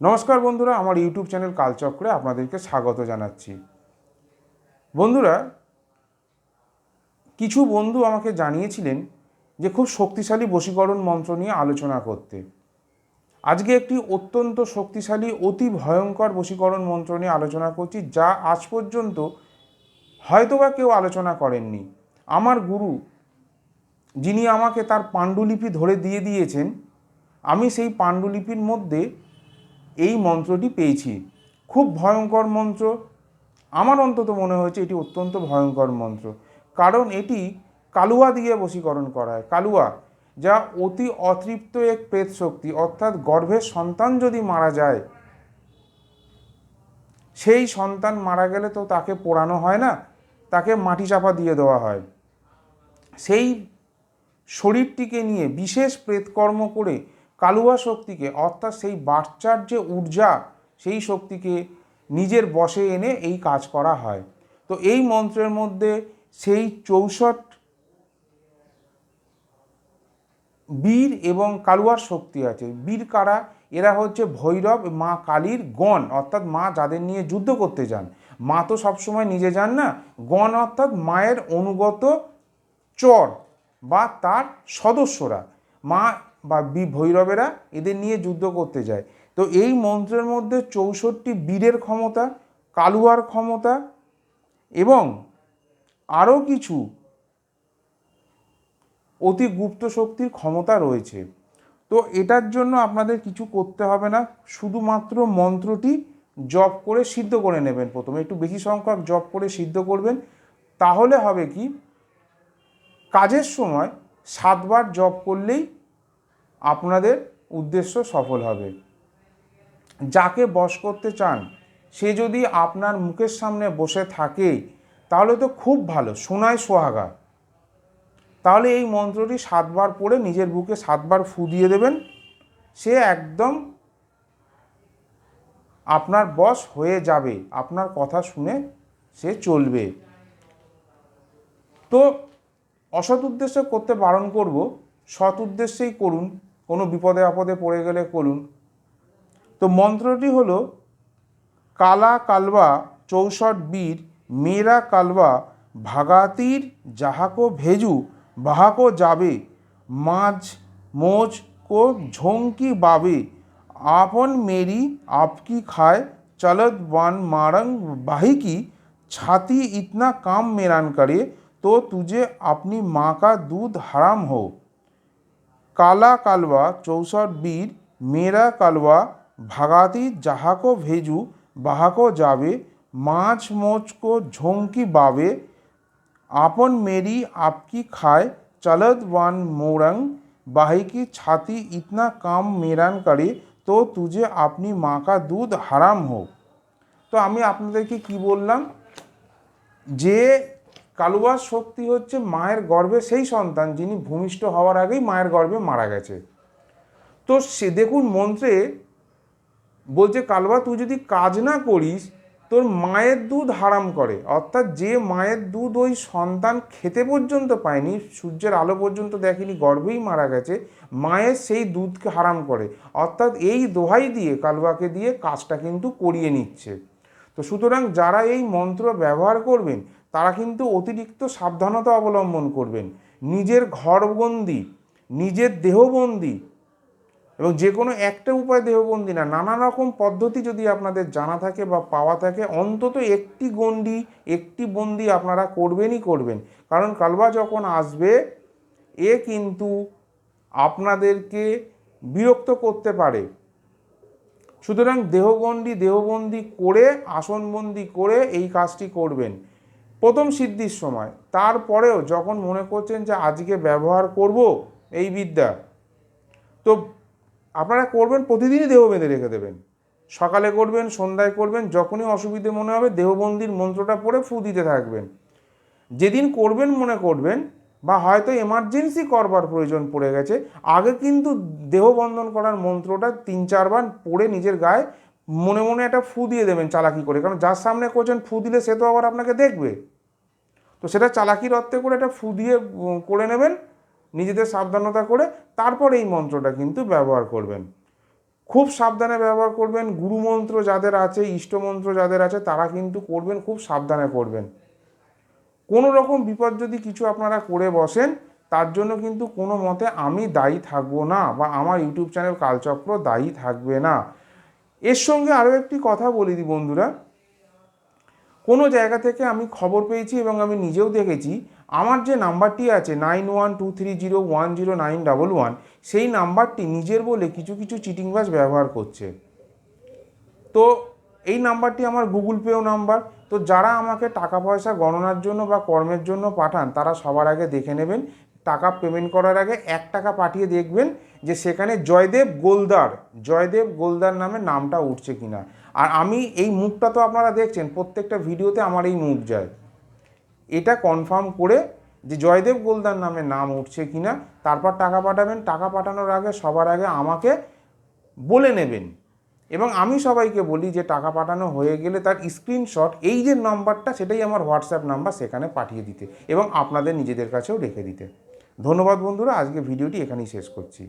নমস্কার বন্ধুরা, আমার ইউটিউব চ্যানেল কালচক্রে আপনাদেরকে স্বাগত জানাচ্ছি। বন্ধুরা, কিছু বন্ধু আমাকে জানিয়েছিলেন যে খুব শক্তিশালী বশীকরণ মন্ত্র নিয়ে আলোচনা করতে। আজকে একটি অত্যন্ত শক্তিশালী, অতি ভয়ঙ্কর বশীকরণ মন্ত্র নিয়ে আলোচনা করছি, যা আজ পর্যন্ত হয়তোবা কেউ আলোচনা করেননি। আমার গুরু, যিনি আমাকে তার পাণ্ডুলিপি ধরে দিয়ে দিয়েছেন, আমি সেই পাণ্ডুলিপির মধ্যে এই মন্ত্রটি পেয়েছি। খুব ভয়ঙ্কর মন্ত্র। আমার অন্তত মনে হয়েছে এটি অত্যন্ত ভয়ঙ্কর মন্ত্র। কারণ এটি কালুয়া দিয়ে বশীকরণ করা হয়। কালুয়া, যা অতি অতৃপ্ত এক প্রেত শক্তি, অর্থাৎ গর্ভের সন্তান যদি মারা যায়, সেই সন্তান মারা গেলে তো তাকে পোড়ানো হয় না, তাকে মাটি চাপা দিয়ে দেওয়া হয়। সেই শরীরটিকে নিয়ে বিশেষ প্রেতকর্ম করে কালুয়া শক্তিকে, অর্থাৎ সেই বাচ্চার যে ঊর্জা, সেই শক্তিকে নিজের বশে এনে এই কাজ করা হয়। তো এই মন্ত্রের মধ্যে সেই চৌষট বীর এবং কালুয়ার শক্তি আছে। বীর কারা? এরা হচ্ছে ভৈরব, মা কালীর গণ, অর্থাৎ মা যাদের নিয়ে যুদ্ধ করতে যান। মা তো সবসময় নিজে যান না। গণ, অর্থাৎ মায়ের অনুগত চর বা তার সদস্যরা। মা বা বি ভৈরবেরা এদের নিয়ে যুদ্ধ করতে যায়। তো এই মন্ত্রের মধ্যে চৌষট্টি বীরের ক্ষমতা, কালুয়ার ক্ষমতা এবং আরও কিছু অতি গুপ্ত শক্তির ক্ষমতা রয়েছে। তো এটার জন্য আপনাদের কিছু করতে হবে না, শুধুমাত্র মন্ত্রটি জপ করে সিদ্ধ করে নেবেন প্রথমে। একটু বেশি সংখ্যক জপ করে সিদ্ধ করবেন, তাহলে হবে কি, কাজের সময় সাতবার জপ করলেই আপনাদের উদ্দেশ্য সফল হবে। যাকে বশ করতে চান, সে যদি আপনার মুখের সামনে বসে থাকে, তাহলে তো খুব ভালো সোনায় সোহাগা। তাহলে এই মন্ত্রটি সাতবার পড়ে নিজের বুকে সাতবার ফু দিয়ে দেবেন। সে একদম আপনার বস হয়ে যাবে, আপনার কথা শুনে সে চলবে। তো অসৎ উদ্দেশ্যে করতে বারণ করব, সৎ উদ্দেশ্যেই করুন। কোনো বিপদে আপদে পড়ে গেলে করুন। তো মন্ত্রটি হলো, কালা কালবা চৌষট বীর, মেরা কালবা ভাগাতির, যাহাকো ভেজু, বাহাকো যাবে, মাঝ, মোজ কো ঝঙ্কি বাবে, আপন মেরি আপকি খায়, চলত বান মারং বাহিকি, ছাতি ইতনা কাম মেরান করে, তো তুজে আপনি মাকা দুধ হারাম হোক কালা কালওয়া চৌষট বীর মেরা কালওয়া ভাগাতি যাহাকো ভেজু বাহাকো যাবে মাছ মোচকো ঝোমকি বাবে আপন মেরি আপকি খায় चलत ওয়ান मोरंग বাহিকি ছাতি छाती কাম মেরান করে তো তুজে আপনি মা কা দুধ হারাম হোক তো আমি আপনাদেরকে কি বললাম যে কালুয়ার শক্তি হচ্ছে মায়ের গর্ভে সেই সন্তান যিনি ভূমিষ্ঠ হওয়ার আগেই মায়ের গর্ভে মারা গেছে। তো সে দেখুন মন্ত্রে বলছে, কালুয়া, তুই যদি কাজ না করিস, তোর মায়ের দুধ হারাম করে। অর্থাৎ যে মায়ের দুধ ওই সন্তান খেতে পর্যন্ত পায়নি, সূর্যের আলো পর্যন্ত দেখেনি, গর্ভেই মারা গেছে, মায়ের সেই দুধকে হারাম করে। অর্থাৎ এই দোহাই দিয়ে কালুয়াকে দিয়ে কাজটা কিন্তু করিয়ে নিচ্ছে। তো সুতরাং যারা এই মন্ত্র ব্যবহার করবেন তারা কিন্তু অতিরিক্ত সাবধানতা অবলম্বন করবেন। নিজের ঘরবন্দি, নিজের দেহবন্দি এবং যে কোনো একটা উপায় দেহবন্দি না, নানা রকম পদ্ধতি যদি আপনাদের জানা থাকে বা পাওয়া থাকে, অন্তত একটি গণ্ডি, একটি বন্দি আপনারা করবেনই করবেন। কারণ কালবা যখন আসবে, এ কিন্তু আপনাদেরকে বিরক্ত করতে পারে। সুতরাং দেহগণ্ডি, দেহবন্দি করে, আসনবন্দি করে এই কাজটি করবেন। প্রথম সিদ্ধির সময়। তারপরেও যখন মনে করছেন যে আজকে ব্যবহার করব এই বিদ্যা, তো আপনারা করবেন, প্রতিদিনই দেহ বেঁধে রেখে দেবেন। সকালে করবেন, সন্ধ্যায় করবেন, যখনই অসুবিধে মনে হবে দেহবন্দির মন্ত্রটা পড়ে ফু দিতে থাকবেন। যেদিন করবেন মনে করবেন বা হয়তো এমার্জেন্সি করবার প্রয়োজন পড়ে গেছে, আগে কিন্তু দেহবন্ধন করার মন্ত্রটা তিন চারবার পড়ে নিজের গায়ে মনে মনে একটা ফু দিয়ে দেবেন চালাকি করে। কারণ যার সামনে করছেন, ফু দিলে সে তো আবার আপনাকে দেখবে। তো সেটা চালাকির অর্থে করে একটা ফু দিয়ে করে নেবেন, নিজেদের সাবধানতা করে, তারপর এই মন্ত্রটা কিন্তু ব্যবহার করবেন। খুব সাবধানে ব্যবহার করবেন গুরুমন্ত্র যাদের আছে ইষ্টমন্ত্র যাদের আছে, তারা কিন্তু করবেন, খুব সাবধানে করবেন। কোনো রকম বিপদ যদি কিছু আপনারা করে বসেন, তার জন্য কিন্তু কোনো মতে আমি দায়ী থাকব না, বা আমার ইউটিউব চ্যানেল কালচক্র দায়ী থাকবে না। এর সঙ্গে আরও একটি কথা বলি দিই বন্ধুরা। কোনো জায়গা থেকে আমি খবর পেয়েছি এবং আমি নিজেও দেখেছি, আমার যে নাম্বারটি আছে nine one two three zero one zero nine double one, সেই নাম্বারটি নিজের বলে কিছু কিছু চিটিংবাজ ব্যবহার করছে। তো এই নাম্বারটি আমার গুগল পেও নাম্বার, তো যারা আমাকে টাকা পয়সা গণনার জন্য বা কর্মের জন্য পাঠান, তারা সবার আগে দেখে নেবেন, টাকা পেমেন্ট করার আগে এক টাকা পাঠিয়ে দেখবেন যে সেখানে জয়দেব গোলদার জয়দেব গোলদার নামে নামটা উঠছে কিনা। আর আমি এই মুখটা তো আপনারা দেখছেন, প্রত্যেকটা ভিডিওতে আমার এই মুখ যায়। এটা কনফার্ম করে যে জয়দেব গোলদার নামে নাম উঠছে কিনা, তারপর টাকা পাঠাবেন, টাকা পাঠানোর আগে, সবার আগে আমাকে বলে নেবেন। এবং আমি সবাইকে বলি যে টাকা পাঠানো হয়ে গেলে তার স্ক্রিনশট এই যে নাম্বারটা, সেটাই আমার হোয়াটসঅ্যাপ নাম্বার সেখানে পাঠিয়ে দিতে এবং আপনাদের নিজেদের কাছেও রেখে দিতে। ধন্যবাদ বন্ধুরা, আজকে ভিডিওটি এখানেই শেষ করছি।